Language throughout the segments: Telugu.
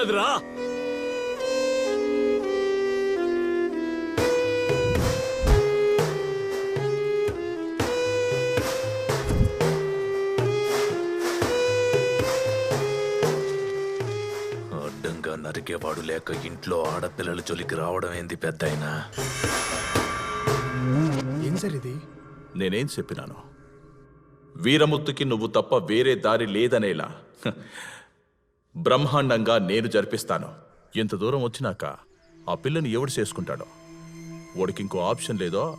జరిగినదిరా అడ్డంగా నరికేవాడు లేక ఇంట్లో ఆడపిల్లల జొలికి రావడం ఏంది పెద్ద ఏం సార్ ఇది? నేనేం చెప్పినాను? వీరముత్తుకి నువ్వు తప్ప వేరే దారి లేదనేలా. బ్రహ్మాండంగా నేను జరిపిస్తాను. ఇంత దూరం వచ్చినాక ఆ పిల్లని ఎవడు చేసుకుంటాడో? వాడికి ఇంకో ఆప్షన్ లేదో?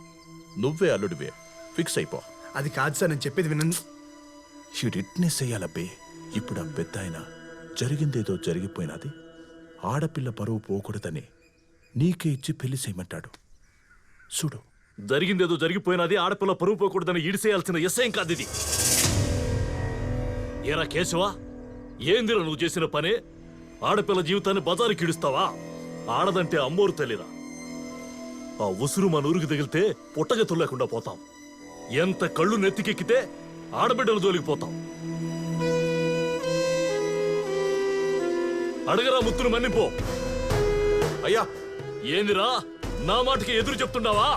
నువ్వే అల్లుడివే. ఫిక్స్ అయిపో. అది కాదు సార్ నేను చెప్పేది వినండి. షిడిట్నెస్ అయ్యాలబ్బే ఇప్పుడు ఆ పెద్ద ఆయన జరిగిందేదో జరిగిపోయినది. ఆడపిల్ల పరువు పోకూడదని నీకే ఇచ్చి పెళ్ళి చేయమంటాడు. చూడు. జరిగిందేదో జరిగిపోయినది ఆడపిల్ల పరువు పోకూడదని ఈడిసేయాల్సిన ఎస్ఐం కాదు ఇది. ఏరా కేశవా? ఏందిరా నువ్వు చేసిన పనే? ఆడపిల్ల జీవితాన్ని బజారుకి కిడుస్తావా ఆడదంటే అమ్మోరు తల్లిరా ఆ ఉసురు మన ఊరికి తగిలితే పుట్టగతులు లేకుండా పోతాం. ఎంత కళ్ళు నెత్తికెక్కితే ఆడబిడ్డలు తోలికిపోతాం అడగరా ముత్తును మన్నిపో. అయ్యా ఏందిరా? నా మాటకి ఎదురు చెప్తుండావా?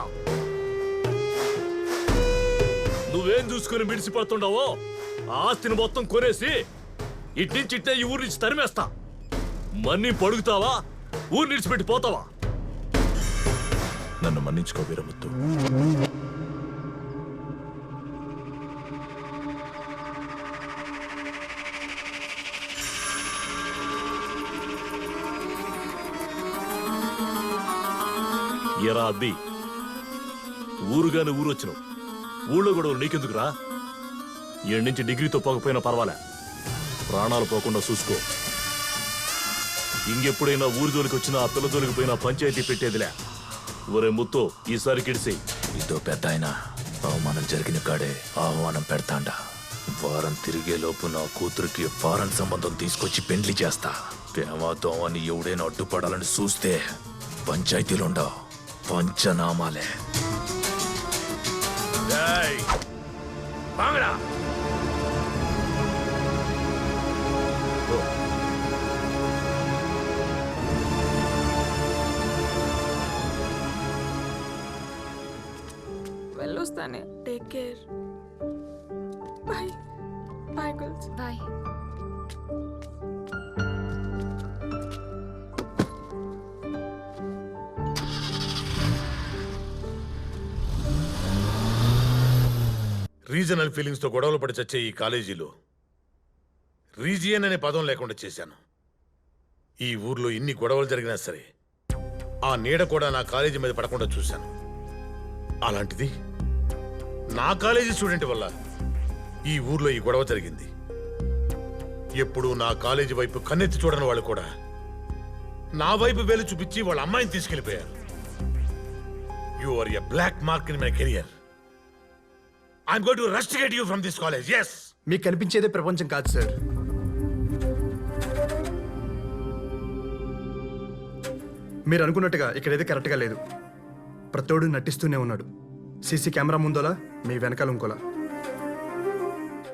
నువ్వేం చూసుకుని మిడిసిపడుతుండావో? ఆస్తిని మొత్తం కొనేసి ఇట్నుంచి ఇట్టే ఈ ఊరి నుంచి తరిమేస్తా. మన్ని పడుగుతావా? ఊరు నిడిచిపెట్టి పోతావా? నన్ను మన్నించుకో వీరముత్తు. ఎరా అబ్బి ఊరుగాని ఊరు వచ్చినావు ఊళ్ళో కూడా నీకెందుకురా? ఏడు నుంచి డిగ్రీతో పోకపోయినా పర్వాలే. ప్రాణాలు పోకుండా చూసుకో. ఇంకెప్పుడైనా ఊరి జోలికి వచ్చినా పిల్ల జోలికి పోయినా పంచాయతీ పెట్టేదిలే. ఒరే ముత్తు ఈసారి కిడిసి. ఇదో పెద్ద అవమానం జరిగిన కాడే ఆహ్వానం పెడతాండా. వారం తిరిగే లోపు నా కూతురికి ఫారెన్ సంబంధం తీసుకొచ్చి పెండ్లి చేస్తా. ప్రేమతో అని ఎవడైనా అడ్డుపడాలని చూస్తే పంచాయతీలుండవు. పంచనామాలే. వెళ్ళొస్తానే take care bye bye girls bye regional ఫీలింగ్స్తో గొడవలు పడి చచ్చే ఈ కాలేజీలో రీజియన్ అనే పదం లేకుండా చేశాను. ఈ ఊర్లో ఇన్ని గొడవలు జరిగినా సరే ఆ నీడ కూడా నా కాలేజీ మీద పడకుండా చూశాను. అలాంటిది నా కాలేజీ స్టూడెంట్ వల్ల ఈ ఊర్లో ఈ గొడవ జరిగింది. ఎప్పుడు నా కాలేజీ వైపు కన్నెత్తి చూడని వాళ్ళు కూడా నా వైపు వేలు చూపించి వాళ్ళ అమ్మాయిని తీసుకెళ్ళిపోయారు you are a black mark in my career I'm going to rusticate you from this college yes మీకు కనిపించేదే ప్రపంచం కాదు సార్. మీరు అనుకున్నట్టుగా ఇక్కడైతే కరెక్ట్గా లేదు. ప్రతోడు నటిస్తూనే ఉన్నాడు. CC camera ముందోలా? మీ వెనకాల ఇంకోలా.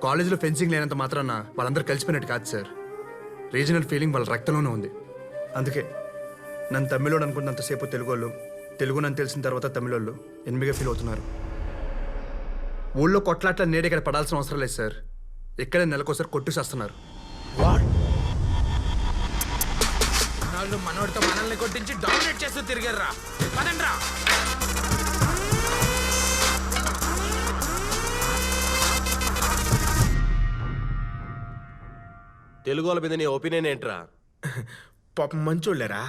కాలేజీలో ఫెన్సింగ్ లేనంత మాత్రాన వాళ్ళందరూ కలిసిపోయినట్టు కాదు సార్. రీజనల్ ఫీలింగ్ వాళ్ళ రక్తంలోనే ఉంది. అందుకే నన్ను తమిళోడు అనుకున్నంతసేపు తెలుగు వాళ్ళు తెలుగు నన్ను తెలిసిన తర్వాత తమిళోళ్ళు ఎనిమిదిగా ఫీల్ అవుతున్నారు. ఊళ్ళో కొట్లాట్ల నేడు ఇక్కడ పడాల్సిన అవసరం లేదు సార్. ఇక్కడే నెలకోసారి కొట్టు చేస్తున్నారు. వాళ్ళు మనోడితో మనల్ని కొట్టించి డామినేట్ చేస్తూ తిరిగారా పదండ్రా. తెలుగు వాళ్ళ మీద నీ ఒపీనియన్ ఏంట్రా? పాపం మంచోళ్ళరా.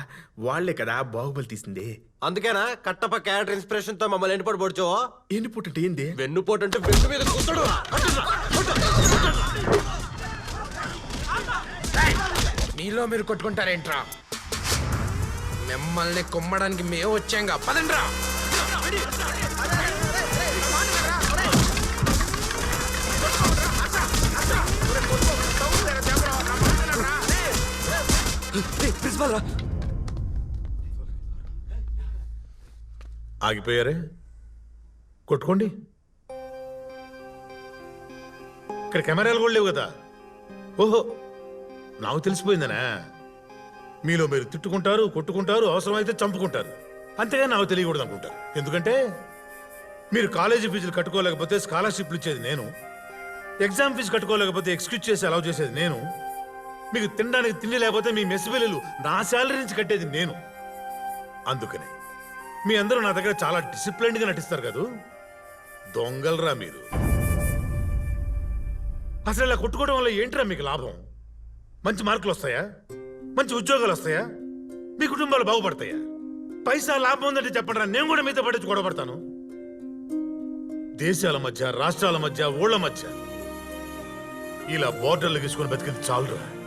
వాళ్ళే కదా బాహుబలి తీసింది. అందుకేనా? కట్టప్ప క్యారెక్టర్ ఇన్స్పిరేషన్తో మమ్మల్ని ఎండిపడి పొడిచావో? ఎన్ని పుట్టింటి ఏంది? వెన్నుపోటు అంటే వెన్ను మీద కూర్చోడు మీలో మీరు కొట్టుకుంటారేంట్రా? మిమ్మల్ని కుమ్మడానికి మేము వచ్చాంగా. పదండ్రా. ఆగిపోయారే? కొట్టుకోండి. ఇక్కడ కెమెరాలు కూడా లేవు కదా. ఓహో నాకు తెలిసిపోయిందనా? మీలో మీరు తిట్టుకుంటారు కొట్టుకుంటారు అవసరమైతే చంపుకుంటారు. అంతేగా నాకు తెలియకూడదు అనుకుంటారు ఎందుకంటే మీరు కాలేజీ ఫీజులు కట్టుకోలేకపోతే స్కాలర్షిప్లు ఇచ్చేది నేను. ఎగ్జామ్ ఫీజు కట్టుకోలేకపోతే ఎక్స్క్యూజ్ చేసి అలౌ చేసేది నేను. మీకు తినడానికి తిండి లేకపోతే మీ మెస్ బిల్లులు నా శాలరీ నుంచి కట్టేది నేను. అందుకనే మీ అందరూ నా దగ్గర చాలా డిసిప్లైన్డ్గా నటిస్తారు కదూ? దొంగలరా మీరు. అసలు ఇలా కొట్టుకోవడం వల్ల ఏంటిరా మీకు లాభం? మంచి మార్కులు వస్తాయా? మంచి ఉద్యోగాలు వస్తాయా? మీ కుటుంబాలు బాగుపడతాయా? పైసా లాభం ఉందంటే చెప్పండి నేను కూడా మీతో పట్టించి గొడవపడతాను దేశాల మధ్య రాష్ట్రాల మధ్య ఊళ్ళ మధ్య ఇలా బోర్డర్లు గీసుకొని బతికింది చాలురా.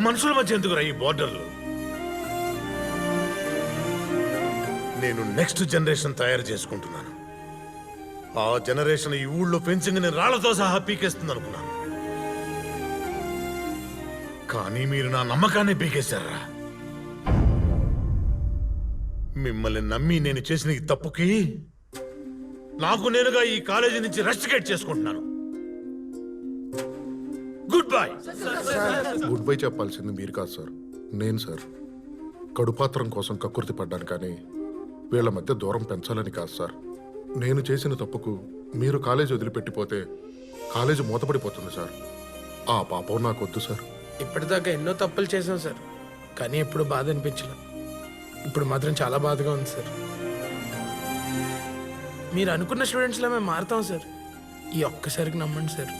మనుషుల మధ్య ఎందుకురా ఈ బోర్డర్లు నేను నెక్స్ట్ జనరేషన్ తయారు చేసుకుంటున్నాను. ఆ జనరేషన్ ఈ ఊళ్ళో ఫెన్సింగ్ నేను రాళ్ళతో సహా పీకేస్తుంది అనుకున్నాను కానీ మీరు నా నమ్మకాన్ని పీకేశారా? మిమ్మల్ని నమ్మి నేను చేసిన ఈ తప్పుకి నాకు నేనుగా ఈ కాలేజీ నుంచి రెస్టికేట్ చేసుకుంటున్నాను. Good bye. గుడ్ బై చెప్పాల్సింది మీరు కాదు సార్. నేను సార్. కడుపాత్రం కోసం కక్కుర్తి పడ్డాను కానీ వీళ్ళ మధ్య దూరం పెంచాలని కాదు సార్. నేను చేసిన తప్పుకు మీరు కాలేజ్ వదిలిపెట్టిపోతే కాలేజ్ మూతపడిపోతుంది సార్. ఆ పాపం నాకు వద్దు సార్. ఇప్పటిదాకా ఎన్నో తప్పులు చేశాం సార్. కానీ ఎప్పుడు బాధ అనిపించలేదు ఇప్పుడు మాత్రం చాలా బాధగా ఉంది సార్. మీరు అనుకున్న స్టూడెంట్స్లో మేము మారుతాం సార్. ఈ ఒక్కసారికి నమ్మండి సార్.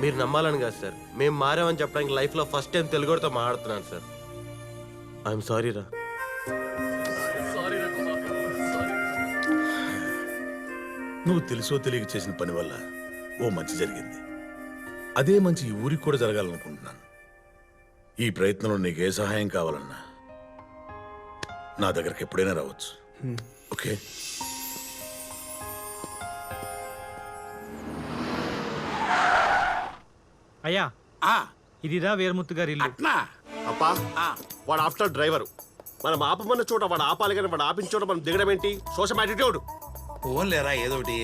మీరు నమ్మాలని కాదు సార్. మేము మారామని చెప్పడానికి లైఫ్లో ఫస్ట్ టైం తెలుగుతో మాట్లాడుతున్నాను సార్. ఐఎమ్ సారీ రా. నువ్వు తెలుసో తెలియక చేసిన పని వల్ల ఓ మంచి జరిగింది. అదే మంచి ఈ ఊరికి కూడా జరగాలనుకుంటున్నాను. ఈ ప్రయత్నంలో నీకు ఏ సహాయం కావాలన్నా నా దగ్గరికి ఎప్పుడైనా రావచ్చు. ఓకే? అయ్యా. ఇదిరా వీరముత్తు గారి ఇల్లు అప్పా వాడు ఆఫ్టర్ డ్రైవర్. మనం ఆపమన్న చోట వాడు ఆపాలి కానీ వాడు ఆపిన చోట మనం దిగడం ఏంటి? సోషల్ యాటిట్యూడ్ పోన్లేరా ఏదోటి?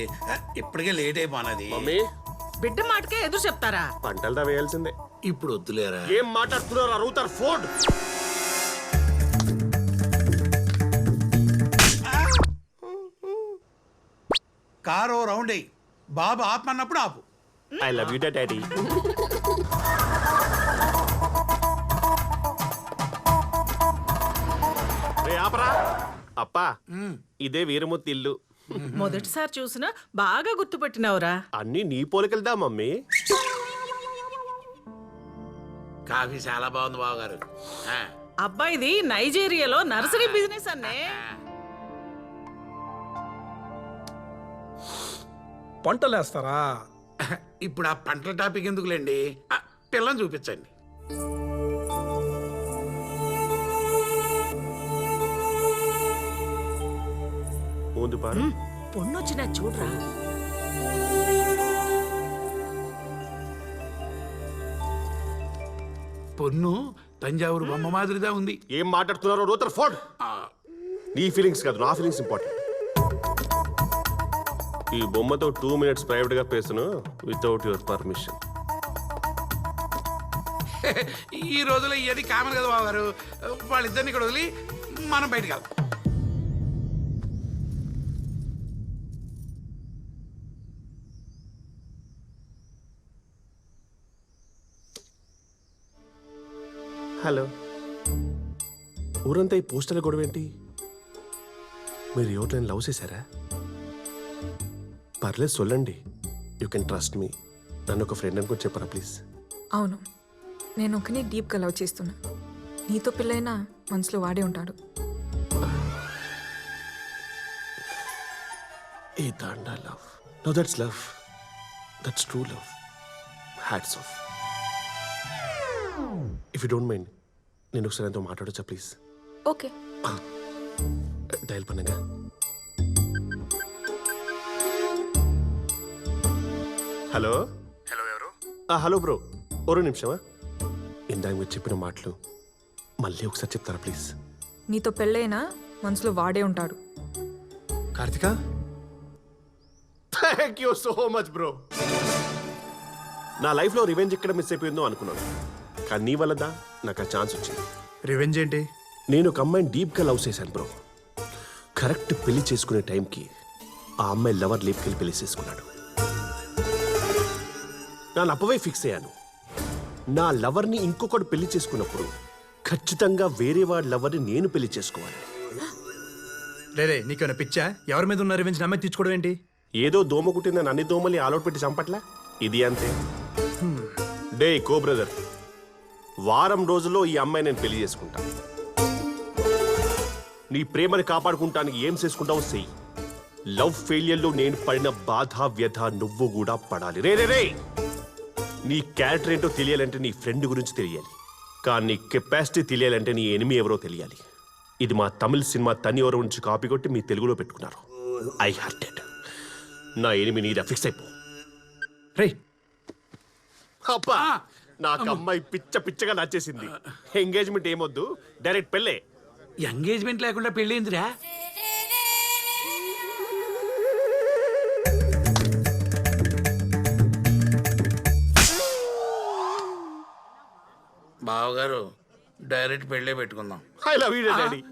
ఇప్పటికే లేట్ అయిపోనది. మమ్మీ. బిడ్డ మాటకే ఎదురు చెప్తారా? పంటలు వేయాల్సిందే ఇప్పుడు వద్దులేరా? ఏం మాట్లాడుతున్నారు అడుగుతారు ఫోన్ కారు రౌండ్ అయ్యి. బాబు ఆపమన్నప్పుడు ఆపు. I love you daddy. ఆపరా. అప్పా ఇదే వీరమూర్తి ఇల్లు. మొదటిసారి చూసినా బాగా గుర్తుపట్టినవురా. అన్ని నీ పోలికలుదా మమ్మీ? కాఫీ చాలా బాగుంది బావగారు. అబ్బాయిది నైజీరియాలో నర్సరీ బిజినెస్ అన్నే. పంటలేస్తారా? ఇప్పుడు ఆ పంటల టాపిక్ ఎందుకులేండి? పిల్లని చూపించండి. ముందు పారు. పొన్నొచ్చిన చూడరా. పొన్ను తంజావూరు బొమ్మ మాదిరిగా ఉంది. ఏం మాట్లాడుతున్నారో రోతర్ ఫోన్. నీ ఫీలింగ్స్ కాదు నా ఫీలింగ్స్ ఇంపార్టెంట్ ఈ బొమ్మతో టూ మినిట్స్ ప్రైవేట్గా పేసును వితౌట్ యువర్ పర్మిషన్ ఈ రోజులో ఇది కామన్ కదా బావగారు. వాళ్ళిద్దరిని ఇక్కడ వదిలి మనం బయటకు వెళ్దాం. హలో. ఊరంతా ఈ పోస్టర్ల గొడవ ఏంటి మీరు ఎవరిని లవ్ చేశారా? పర్లేదు సొల్లండి. యూ కెన్ ట్రస్ట్ మీ నన్ను ఒక ఫ్రెండ్ అనుకుని చెప్పరా ప్లీజ్ అవును. నేను ఒకని డీప్గా లవ్ చేస్తున్నా. నీతో పెళ్ళైనా మనసులో వాడే ఉంటాడు. ఏ దాండా love? No that's love that's true love hats off if you don't mind నేను ఒకసారి ఎంతో మాట్లాడొచ్చా ప్లీజ్ ఓకే. డైల్ పన్నగా. హలో? హలో ఎవరు? Hello bro. ఒక నిమిషమా? ఇందాక మీరు చెప్పిన మాటలు మళ్ళీ ఒకసారి చెప్తారా ప్లీజ్ నీతో పెళ్ళైనా మనసులో వాడే ఉంటాడు. Karthika? Thank you so much bro నా లైఫ్లో రివెంజ్ ఇక్కడ మిస్ అయిపోయిందో అనుకున్నాను. కానీ నీ వల్లదా? నాకు ఆ ఛాన్స్ వచ్చింది. రివెంజ్ ఏంటి? నేను ఒక అమ్మాయిని డీప్గా లవ్ చేశాను బ్రో. కరెక్ట్ పెళ్ళి చేసుకునే టైంకి ఆ అమ్మాయి లవర్ లేపుకెళ్ళి పెళ్ళి చేసుకున్నాడు. నా అప్పవే ఫిక్స్ అయ్యాను. నా లవర్ని ఇంకొకడు పెళ్ళి చేసుకున్నప్పుడు ఖచ్చితంగా వేరే వాడి లవర్ని నేను పెళ్ళి చేసుకోవాలి. లేదే నీకేమైనా పిచ్చా? ఎవరి మీద ఉన్న రివెంజ్ నమ్మే తీర్చుకోవడం ఏంటి? ఏదో దోమ కుట్టిందని అన్ని దోమల్ని ఆలోట్ పెట్టి చంపట్లా? ఇది అంతే. డే కో బ్రదర్. వారం రోజుల్లో ఈ అమ్మాయి నేను పెళ్ళి చేసుకుంటా. నీ ప్రేమని కాపాడుకుంటానికి ఏం చేసుకుంటావో చెయ్యి. లవ్ ఫెయిలియర్లో నేను పడిన బాధ వ్యధ నువ్వు కూడా పడాలి. రే రే రే! నీ క్యారెక్టర్ ఏంటో తెలియాలంటే నీ ఫ్రెండ్ గురించి తెలియాలి. కానీ నీ కెపాసిటీ తెలియాలంటే నీ ఎనిమి ఎవరో తెలియాలి. ఇది మా తమిళ సినిమా తని ఎవరో నుంచి కాపీ కొట్టి మీ తెలుగులో పెట్టుకున్నారు. ఐ హార్టెడ్ నా ఎనిమి నీ ఫిక్స్ అయిపో. రే అబ్బా! నాకు అమ్మాయి పిచ్చ పిచ్చగా నచ్చేసింది. ఎంగేజ్మెంట్ ఏమొద్దు డైరెక్ట్ పెళ్ళే. ఎంగేజ్మెంట్ లేకుండా పెళ్ళైందిరా? బావగారు డైరెక్ట్ పెళ్ళే పెట్టుకుందాం. ఐ లవ్ యూ డాడీ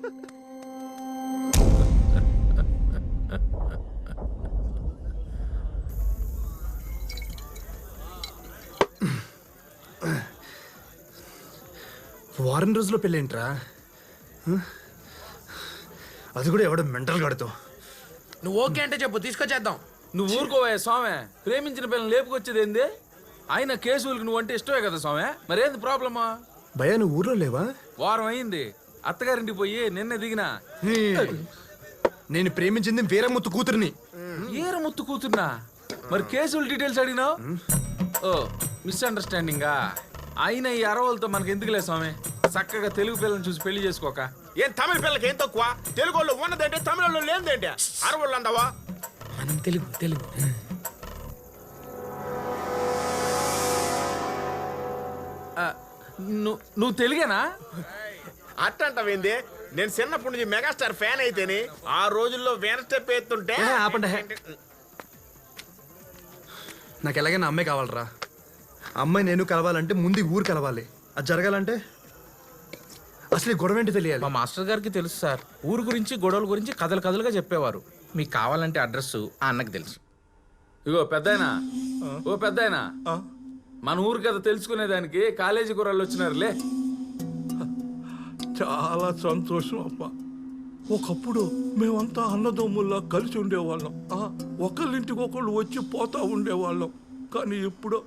వారం రోజుల్లో పెళ్ళేంట్రా? అది కూడా ఎవడో మెంటల్ గడుతో. నువ్వు ఓకే అంటే చెప్పు తీసుకొచ్చేద్దాం. నువ్వు ఊరుకోవే స్వామి. ప్రేమించిన పిల్లలు లేపుకొచ్చేది ఏంది? ఆయన కేసులకు నువ్వు అంటే ఇష్టమే కదా స్వామి. మరేంది ప్రాబ్లమా భయ నువ్వు ఊర్లో లేవా? వారం అయింది. అత్తగారింటికి పోయి నిన్నే దిగినా. నేను ప్రేమించింది వీరముత్తు కూతురిని. ఏర ముత్తు కూతున్నా మరి కేసుల డీటెయిల్స్ అడిగినావు? ఓ మిస్అండర్స్టాండింగా అయినా ఈ అరవలతో మనకి ఎందుకులే స్వామి? చక్కగా తెలుగు పిల్లని చూసి పెళ్ళి చేసుకోక. ఏం తమిళ పిల్లకి ఏం తక్కువ? తెలుగు వాళ్ళు ఉన్నదంటే తమిళ వాళ్ళు లేదంటే అరవళ్ళు అందవా మనం తెలుగు తెలుగు. నువ్వు తెలుగేనా? అట్టంటవేంది? నేను చిన్నప్పటి నుంచి మెగాస్టార్ ఫ్యాన్ అయితేని ఆ రోజుల్లో వేన స్టెప్ ఎత్తుంటే ఆపండి. నాకు ఎలాగైనా అమ్మాయి కావాలరా. అమ్మాయి నేను కలవాలంటే ముందు ఊరు కలవాలి. అది జరగాలంటే? అసలు ఈ గొడవ ఏంటి తెలియాలి? మా మాస్టర్ గారికి తెలుసు సార్. ఊరు గురించి గొడవల గురించి కథలు కథలుగా చెప్పేవారు. మీకు కావాలంటే అడ్రస్ ఆ అన్నకు తెలుసు. ఇగో పెద్దాయనా? ఓ పెద్దాయనా? మన ఊరు కథ తెలుసుకునేదానికి కాలేజీ కుర్రాళ్ళు వచ్చినారులే. చాలా సంతోషం అప్ప ఒకప్పుడు మేమంతా అన్నదమ్ముల్లా కలిసి ఉండేవాళ్ళం. ఒకళ్ళింటికి ఒకళ్ళు వచ్చి పోతా ఉండేవాళ్ళం. కానీ ఇప్పుడు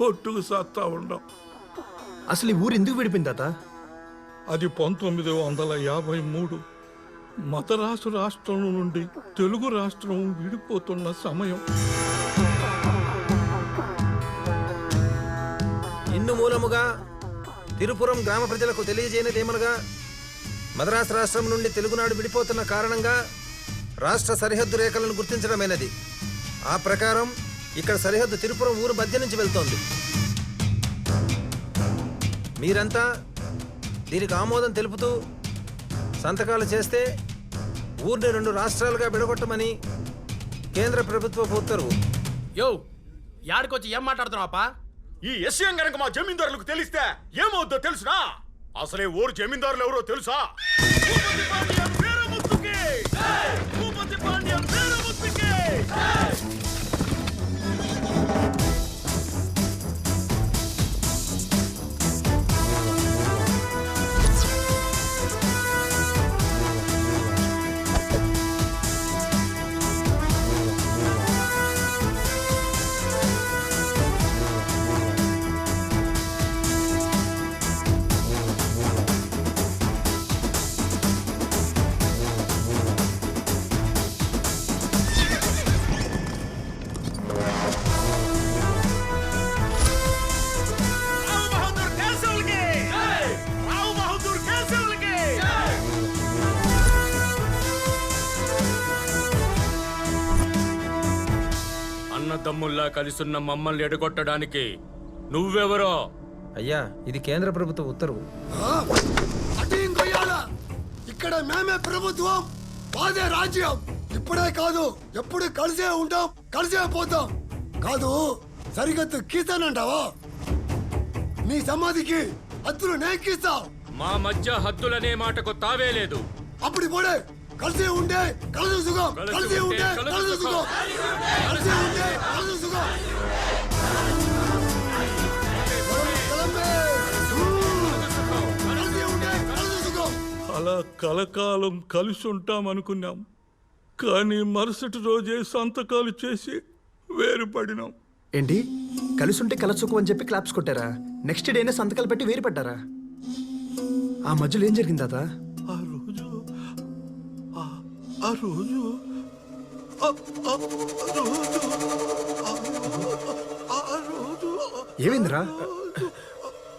కొట్టుకు సత్తా ఉండం. అసలు ఈ ఊరు ఎందుకు విడిపోయింది తాత? అది పంతొమ్మిది వందల యాభై మూడు. మద్రాసు రాష్ట్రం నుండి తెలుగు రాష్ట్రం విడిపోతున్న సమయం. ఇన్ను మూలముగా తిరుపురం గ్రామ ప్రజలకు తెలియజేయనిదేమనగా మద్రాసు రాష్ట్రం నుండి తెలుగునాడు విడిపోతున్న కారణంగా రాష్ట్ర సరిహద్దు రేఖలను గుర్తించడమైనది. ఆ ప్రకారం ఇక్కడ సరిహద్దు తిరుపురం ఊరు మధ్య నుంచి వెళ్తోంది. మీరంతా దీనికి ఆమోదం తెలుపుతూ సంతకాలు చేస్తే ఊరిని రెండు రాష్ట్రాలుగా విడగొట్టమని కేంద్ర ప్రభుత్వపు ఉత్తర్వు యో యాడికొచ్చి ఏం మాట్లాడుతున్నావా ఈ విషయం గనక మా జమీందారులకు తెలిస్తే ఏమవుద్దో తెలుసునా? అసలే ఊరు జమీందారులు ఎవరో తెలుసా? కలిసున్న మమ్మల్ని ఎడగొట్టడానికి. నువ్వెవరో? అయ్యా ఇది కేంద్ర ప్రభుత్వ ఉత్తర్వు. ఇక్కడ మేమే ప్రభుత్వం వాదే రాజ్యం. ఇప్పుడే కాదు ఎప్పుడు కలిసే ఉంటాం కలిసే పోతాం. కాదు సరిగత్తు గీతానంటావా నీ సమాధికి హద్దులు నేను గీస్తావు మా మధ్య హద్దులనే మాటకు తావేలేదు అప్పుడు పోడే కలిసి ఉండే కలిసి సుఖం కలిసి ఉండే కలిసి సుఖం. కలిసి ఉండే కలిసి సుఖం. అలా కలకాలం కలిసి ఉంటాం అనుకున్నాం కానీ మరుసటి రోజే సంతకాలు చేసి వేరుపడినాం. ఏంటి? కలిసి ఉంటే కలసుకు అని చెప్పి క్లాప్స్ కొట్టారా? నెక్స్ట్ డేనే సంతకాలు పెట్టి వేరుపడ్డారా? ఆ మధ్యలో ఏం జరిగింది తాత? ఆ- రోజు ఏమైందిరా?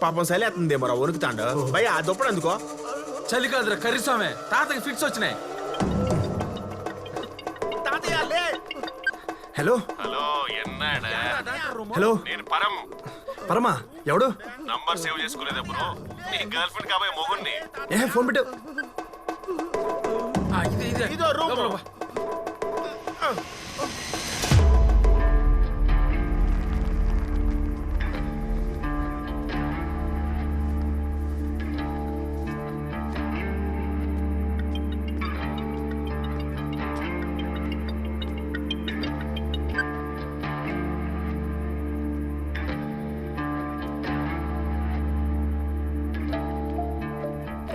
పాపం సలేస్తుంది మరో వణుకుతాండు. భయ ఆ దుప్పడు అందుకో. చలి కాదురా కర్రీస్వామి తాతకి ఫిట్స్ వచ్చినాయి. హలో. హలో ఎన్నాడా? హలో. నేను పరం పరమా ఎవడు? నంబర్ సేవ్ చేసుకోలేదా బ్రో నీ గర్ల్ ఫ్రెండ్ కాబోయే మొగుణ్ణి. ఏ ఫోన్ పెట్టు. ఆ, ఇదే,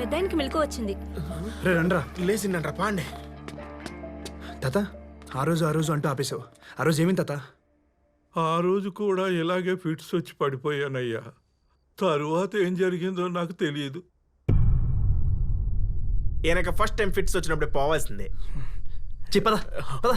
పెద్దాయనకి మెలకు వచ్చింది. రే రండ్రా లేచిండంట్రా పాండే. తాత ఆ రోజు ఆ రోజు అంటూ ఆపేసావు ఆ రోజు ఏమైంది తాత? ఆ రోజు కూడా ఇలాగే ఫిట్స్ వచ్చి పడిపోయానయ్యా. తరువాత ఏం జరిగిందో నాకు తెలియదు. ఈయనక ఫస్ట్ టైం ఫిట్స్ వచ్చినప్పుడు పోవాల్సిందే. చెప్పదా పదా.